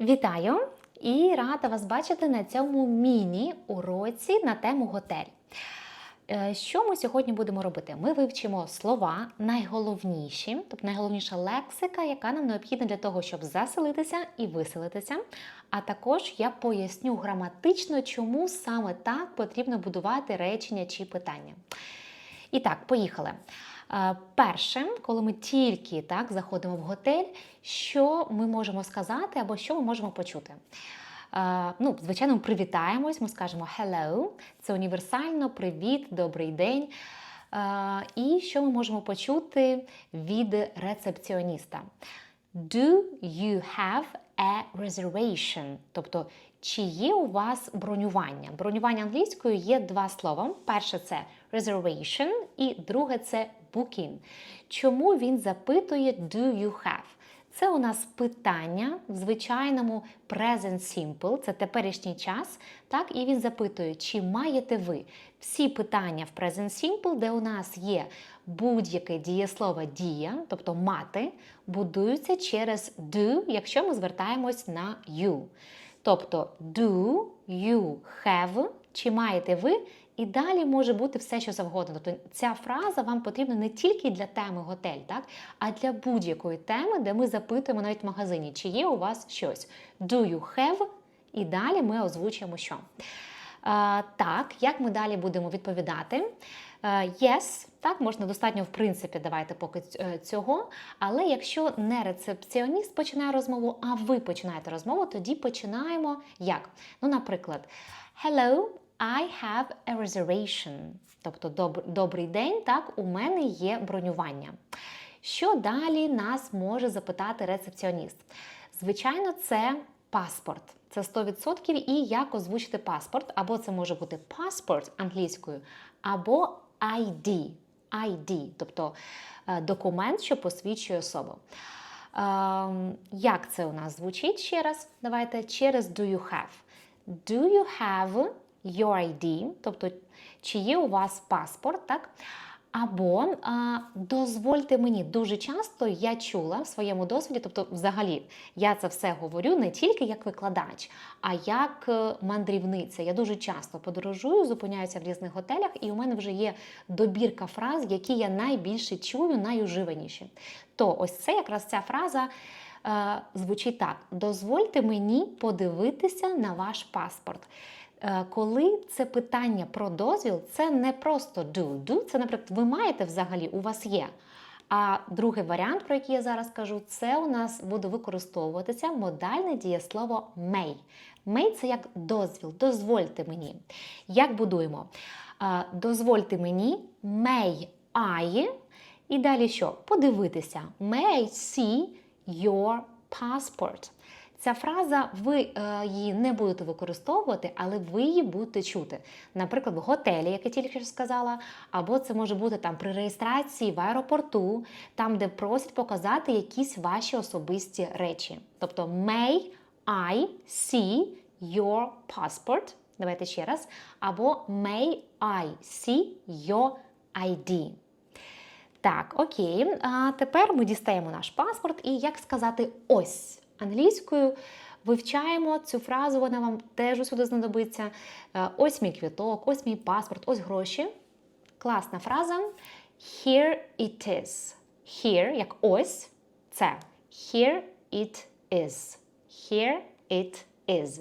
Вітаю і рада вас бачити на цьому міні-уроці на тему готель. Е, Що ми сьогодні будемо робити? Ми вивчимо слова найголовніші, тобто найголовніша лексика, яка нам необхідна для того, щоб заселитися і виселитися. А також я поясню граматично, чому саме так потрібно будувати речення чи питання. І так, поїхали. Е, Перше, коли ми тільки так заходимо в готель, що ми можемо сказати або що ми можемо почути? Е, Ну, звичайно, ми привітаємось, ми скажемо hello, це універсально, привіт, добрий день. Е, І що ми можемо почути від рецепціоніста? Do you have a reservation? Тобто, чи є у вас бронювання? Бронювання англійською є два слова. Перше це reservation, і друге це booking. Чому він запитує do you have? Це у нас питання в звичайному present simple, це теперішній час. Так, і він запитує, чи маєте ви всі питання в present simple, де у нас є будь-яке дієслово дія, тобто мати, будуються через do, якщо ми звертаємось на you. Тобто do you have, чи маєте ви, і далі може бути все, що завгодно. Тобто ця фраза вам потрібна не тільки для теми готель, так? а для будь-якої теми, де ми запитуємо навіть в магазині, чи є у вас щось. Do you have? І далі ми озвучуємо що. А, так, як ми далі будемо відповідати? А, yes, так, можна достатньо, в принципі, давайте поки цього. Але якщо не рецепціоніст починає розмову, а ви починаєте розмову, тоді починаємо як? Ну, наприклад, Hello, I have a reservation. Тобто «Доб- добрий день, так, у мене є бронювання. Що далі нас може запитати рецепціоніст? Звичайно, це паспорт. Це 100% і як озвучити паспорт. Або це може бути паспорт англійською, або ID. ID, тобто е, документ, що посвідчує особу. Ем, Як це у нас звучить ще раз? Давайте через do you have. Do you have your ID? Тобто, чи є у вас паспорт, так? Або а, дозвольте мені дуже часто я чула в своєму досвіді, тобто, взагалі, я це все говорю не тільки як викладач, а як е, мандрівниця. Я дуже часто подорожую, зупиняюся в різних готелях, і у мене вже є добірка фраз, які я найбільше чую, найуживаніші. То ось це якраз ця фраза. е, Звучить так: дозвольте мені подивитися на ваш паспорт. Е, Коли це питання про дозвіл, це не просто do. Do – це, наприклад, ви маєте взагалі, у вас є. А другий варіант, про який я зараз кажу, це у нас буде використовуватися модальне дієслово may. May – це як дозвіл, дозвольте мені. Як будуємо? Е, Дозвольте мені, may I. І далі що? Подивитися. May I see your passport? Ця фраза, ви е, її не будете використовувати, але ви її будете чути. Наприклад, в готелі, як я тільки що сказала, або це може бути там при реєстрації в аеропорту, там, де просять показати якісь ваші особисті речі. Тобто, may I see your passport? Давайте ще раз. Або may I see your ID? Так, окей. А тепер ми дістаємо наш паспорт і як сказати ось англійською. Вивчаємо цю фразу, вона вам теж усюди знадобиться. Е, Ось мій квіток, ось мій паспорт, ось гроші. Класна фраза. Here it is. Here, як ось, це. Here it is. Here it is.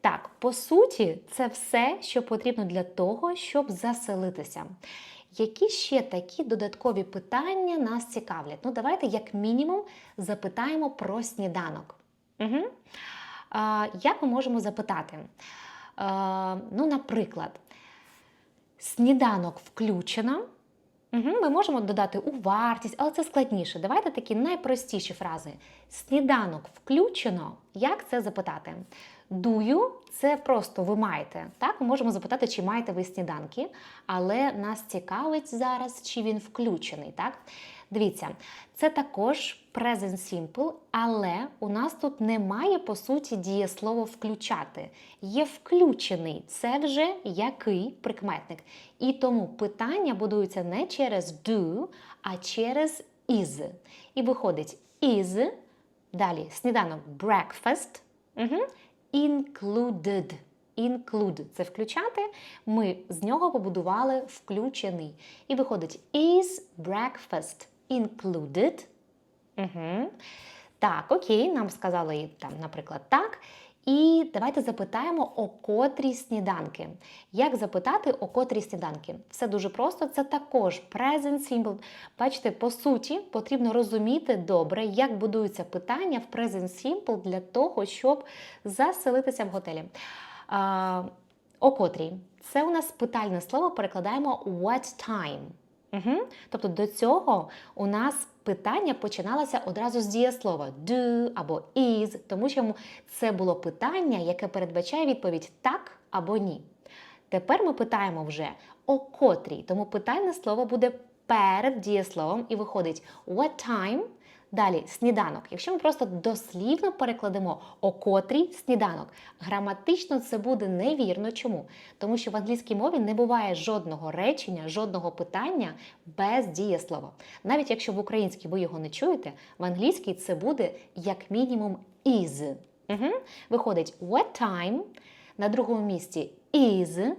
Так, по суті, це все, що потрібно для того, щоб заселитися. Які ще такі додаткові питання нас цікавлять? Ну, давайте, як мінімум, запитаємо про сніданок. Угу. А, як ми можемо запитати? А, ну, наприклад, сніданок включено. Угу, ми можемо додати у вартість, але це складніше. Давайте такі найпростіші фрази. Сніданок включено. Як це запитати? Дую це просто ви маєте. Так, ми можемо запитати, чи маєте ви сніданки, але нас цікавить зараз, чи він включений. Так? Дивіться, це також present simple, але у нас тут немає по суті дієслово включати. Є включений, це вже який прикметник. І тому питання будуються не через do, а через is. І виходить is, далі сніданок breakfast, Угу. Included. Include – це включати. Ми з нього побудували включений. І виходить is breakfast included. Угу. Так, окей, нам сказали там, наприклад, так. І давайте запитаємо, о котрій сніданки. Як запитати, о котрій сніданки? Все дуже просто, це також present simple. Бачите, по суті, потрібно розуміти добре, як будуються питання в present simple для того, щоб заселитися в готелі. А, о котрій? Це у нас питальне слово, перекладаємо what time. Угу. Тобто до цього у нас питання починалося одразу з дієслова do або is, тому що це було питання, яке передбачає відповідь так або ні. Тепер ми питаємо вже о котрій, тому питальне слово буде перед дієсловом і виходить what time. Далі сніданок. Якщо ми просто дослівно перекладемо о котрій сніданок, граматично це буде невірно. Чому? Тому що в англійській мові не буває жодного речення, жодного питання без дієслова. Навіть якщо в українській ви його не чуєте, в англійській це буде як мінімум is. Угу. Виходить what time, на другому місці is.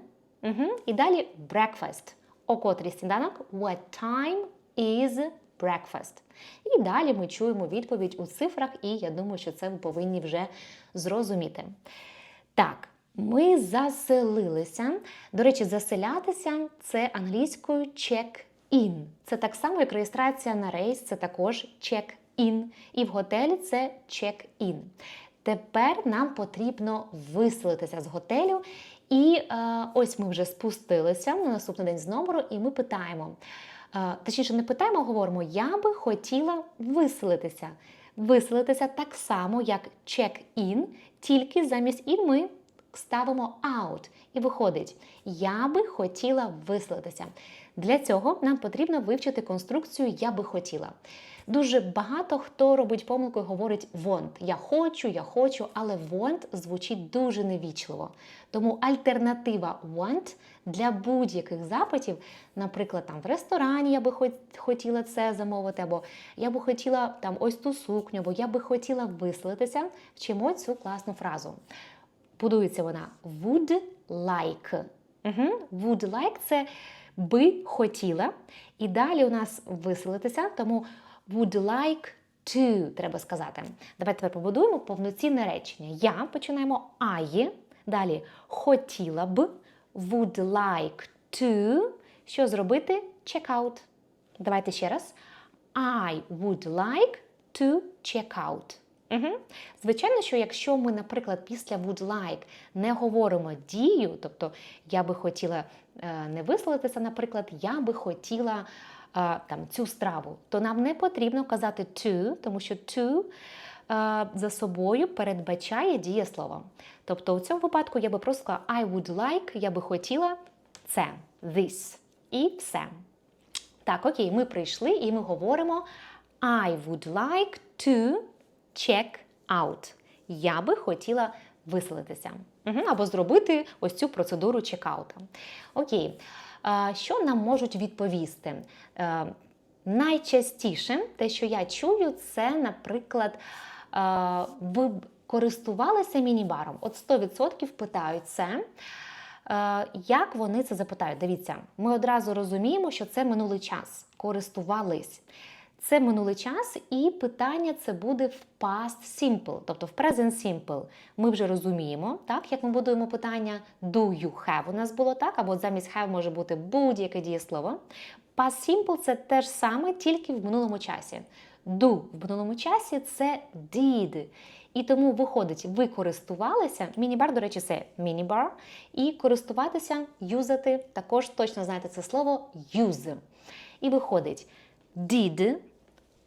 Угу. І далі breakfast. О котрій сніданок what time is breakfast. І далі ми чуємо відповідь у цифрах, і я думаю, що це ви повинні вже зрозуміти. Так, ми заселилися. До речі, заселятися це англійською check-in. Це так само, як реєстрація на рейс, це також check-in. І в готелі це check-in. Тепер нам потрібно виселитися з готелю. І е, ось ми вже спустилися на наступний день з номеру, і ми питаємо. Точніше, не питаємо, а говоримо, я би хотіла виселитися. Виселитися так само, як check-in, тільки замість in ми ставимо out. І виходить, я би хотіла виселитися. Для цього нам потрібно вивчити конструкцію Я би хотіла. Дуже багато хто робить помилку і говорить want. Я хочу, я хочу, але want звучить дуже невічливо. Тому альтернатива want для будь-яких запитів, наприклад, там в ресторані я би хотіла це замовити, або я би хотіла там ось ту сукню, або я би хотіла виселитися, вчимо цю класну фразу. Будується вона would like. Угу. Would like це би хотіла. І далі у нас виселитися, тому would like to, треба сказати. Давайте тепер побудуємо повноцінне речення. Я починаємо I, далі хотіла б, would like to. Що зробити? Check out. Давайте ще раз. I would like to check out. Угу. Звичайно, що якщо ми, наприклад, після would like не говоримо дію, тобто я би хотіла е, не висловитися, наприклад, я би хотіла е, там, цю страву, то нам не потрібно казати to, тому що to е, за собою передбачає дієслово. Тобто у цьому випадку я би просто сказала I would like, я би хотіла це, this. І все. Так, окей, ми прийшли і ми говоримо I would like to check out. Я би хотіла виселитися. Або зробити ось цю процедуру чекаута. Окей. Що нам можуть відповісти? Е, найчастіше те, що я чую, це, наприклад, ви користувалися мінібаром. От 100% питають це. Е, як вони це запитають? Дивіться, ми одразу розуміємо, що це минулий час. Користувались. Це минулий час, і питання це буде в past simple, тобто в present simple. Ми вже розуміємо, так, як ми будуємо питання do you have у нас було так, або замість have може бути будь-яке дієслово. Past simple це те ж саме, тільки в минулому часі. Do в минулому часі це did. І тому виходить, ви користувалися. Мінібар, до речі, це мінібар. І користуватися, юзати, також точно знаєте це слово use. І виходить did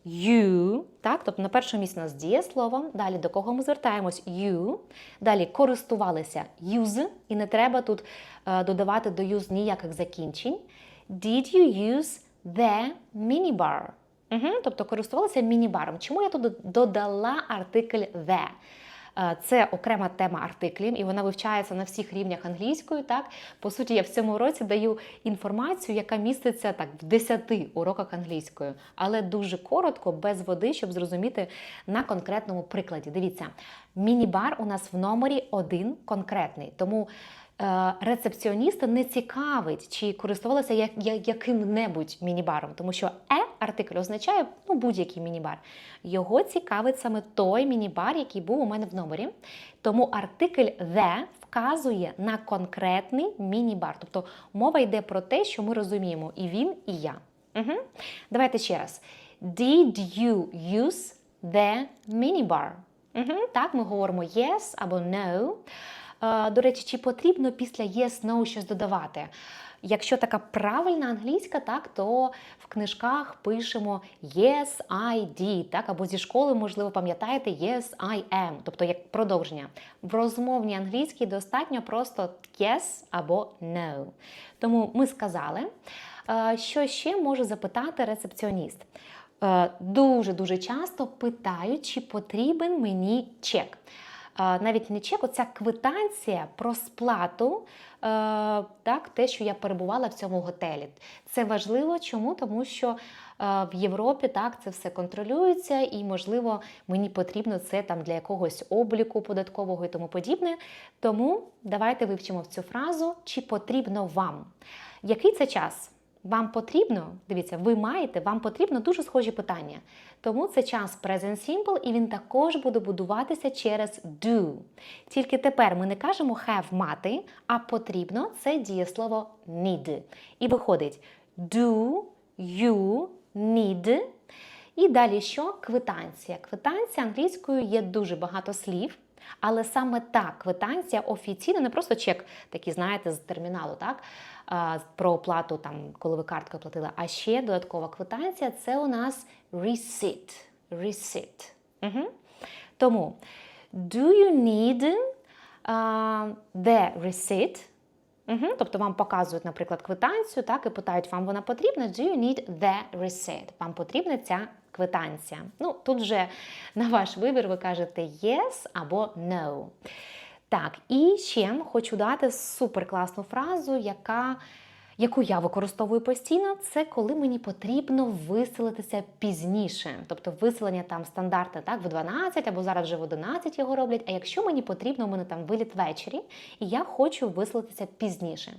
you, так, тобто на першому місці у нас дієслово, далі до кого ми звертаємось you, далі користувалися use, і не треба тут е, додавати до use ніяких закінчень. Did you use the minibar? Угу, Тобто користувалися мінібаром. Чому я тут додала артикль the? Е, Це окрема тема артиклів, і вона вивчається на всіх рівнях англійської. Так, по суті, я в цьому році даю інформацію, яка міститься так в 10 уроках англійської, але дуже коротко, без води, щоб зрозуміти на конкретному прикладі. Дивіться, міні-бар у нас в номері один конкретний, тому. Е, Рецепціоніста не цікавить, чи користувалася як, як- яким-небудь міні-баром, тому що е артикль означає ну, будь-який міні-бар. Його цікавить саме той міні-бар, який був у мене в номері. Тому артикль the вказує на конкретний міні-бар. Тобто мова йде про те, що ми розуміємо і він, і я. Угу. Давайте ще раз. Did you use the minibar? Угу. Так, ми говоримо yes або no. Е, До речі, чи потрібно після yes, no щось додавати? Якщо така правильна англійська, так то в книжках пишемо yes, I did, так або зі школи, можливо, пам'ятаєте yes, I am, тобто як продовження. В розмовній англійській достатньо просто yes або no. Тому ми сказали, Е, що ще може запитати рецепціоніст. Дуже дуже часто питають, чи потрібен мені чек. Навіть не чек, оця квитанція про сплату, е, так, те, що я перебувала в цьому готелі. Це важливо. Чому? Тому що е, в Європі так це все контролюється, і, можливо, мені потрібно це там для якогось обліку податкового і тому подібне. Тому давайте вивчимо цю фразу, чи потрібно вам. Який це час? Вам потрібно, дивіться, ви маєте, вам потрібно дуже схожі питання. Тому це час present simple, і він також буде будуватися через do. Тільки тепер ми не кажемо have мати, а потрібно це дієслово need. І виходить do you need. І далі що? Квитанція. Квитанція англійською є дуже багато слів. Але саме та квитанція офіційна, не просто чек, такий, знаєте, з терміналу, так? Про оплату, там, коли ви карткою платили, а ще додаткова квитанція це у нас receipt. receipt. Угу. Тому do you need uh, the receipt? Угу. Тобто вам показують, наприклад, квитанцію, так, і питають, вам вона потрібна? Do you need the receipt? Вам потрібна ця квитанція. Ну, тут вже на ваш вибір ви кажете yes або no. Так, і ще хочу дати суперкласну фразу, яка, яку я використовую постійно, це коли мені потрібно виселитися пізніше. Тобто виселення там стандартне так, в 12 або зараз вже в 11 його роблять. А якщо мені потрібно, у мене там виліт ввечері, і я хочу виселитися пізніше.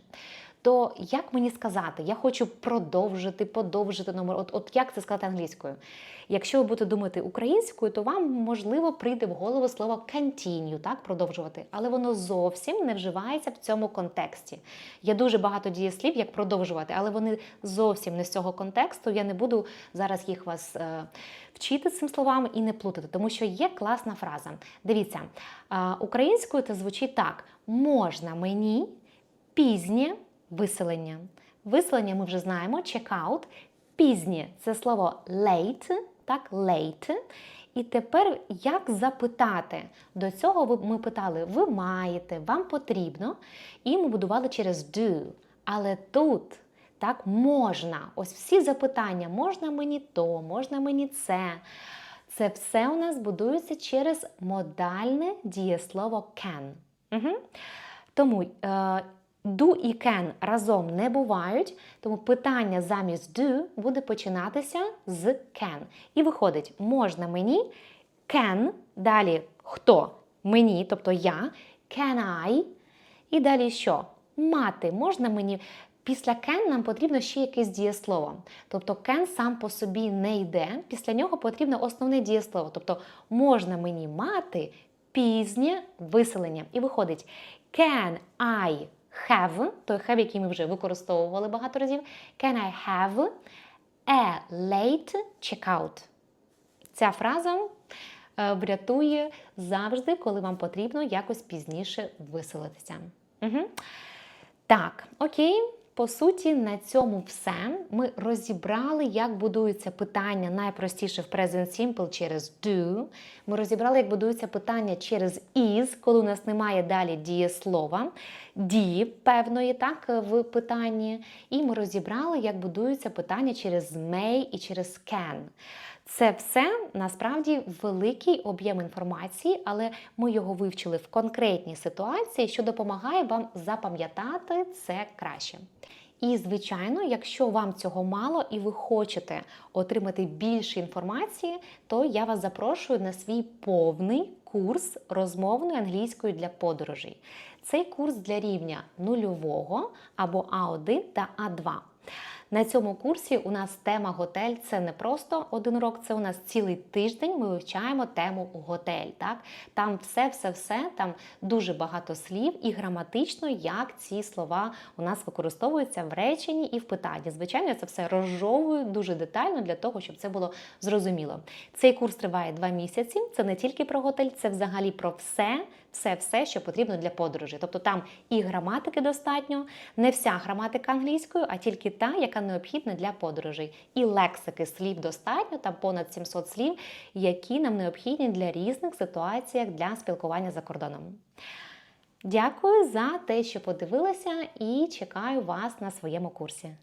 То як мені сказати, я хочу продовжити, подовжити номер. От, от як це сказати англійською? Якщо ви будете думати українською, то вам можливо прийде в голову слово continue, так, продовжувати, але воно зовсім не вживається в цьому контексті. Є дуже багато дієслів, як продовжувати, але вони зовсім не з цього контексту. Я не буду зараз їх вас е, вчити цим словам і не плутати, тому що є класна фраза. Дивіться, е, українською це звучить так: можна мені пізнє виселення. Виселення ми вже знаємо, check-out. Пізнє це слово late, так, late. І тепер як запитати? До цього ми питали, ви маєте, вам потрібно, і ми будували через do. Але тут так можна. Ось всі запитання: можна мені то, можна мені це. Це все у нас будується через модальне дієслово can. Угу. Тому е, do і can разом не бувають, тому питання замість do буде починатися з can. І виходить, можна мені, can, далі хто? Мені, тобто я, can I, і далі що? Мати, можна мені. Після can нам потрібно ще якесь дієслово. Тобто can сам по собі не йде, після нього потрібно основне дієслово. Тобто можна мені мати пізнє виселення. І виходить can I have, той have, який ми вже використовували багато разів, can I have a late checkout. Ця фраза е, врятує завжди, коли вам потрібно якось пізніше виселитися. Угу. Так, окей. По суті, на цьому все. Ми розібрали, як будується питання найпростіше в Present Simple через do. Ми розібрали, як будується питання через is, коли у нас немає далі дієслова, дії певної, так, в питанні. І ми розібрали, як будується питання через may і через can. Це все насправді великий об'єм інформації, але ми його вивчили в конкретній ситуації, що допомагає вам запам'ятати це краще. І, звичайно, якщо вам цього мало і ви хочете отримати більше інформації, то я вас запрошую на свій повний курс розмовної англійської для подорожей. Цей курс для рівня нульового або А1 та А2. На цьому курсі у нас тема готель це не просто один урок, це у нас цілий тиждень. Ми вивчаємо тему готель. Так там все, все, все, там дуже багато слів, і граматично, як ці слова у нас використовуються в реченні і в питанні. Звичайно, я це все розжовую дуже детально для того, щоб це було зрозуміло. Цей курс триває два місяці. Це не тільки про готель, це взагалі про все. Все, все, що потрібно для подорожі. Тобто там і граматики достатньо, не вся граматика англійською, а тільки та, яка необхідна для подорожей. І лексики слів достатньо, там понад 700 слів, які нам необхідні для різних ситуацій для спілкування за кордоном. Дякую за те, що подивилися, і чекаю вас на своєму курсі.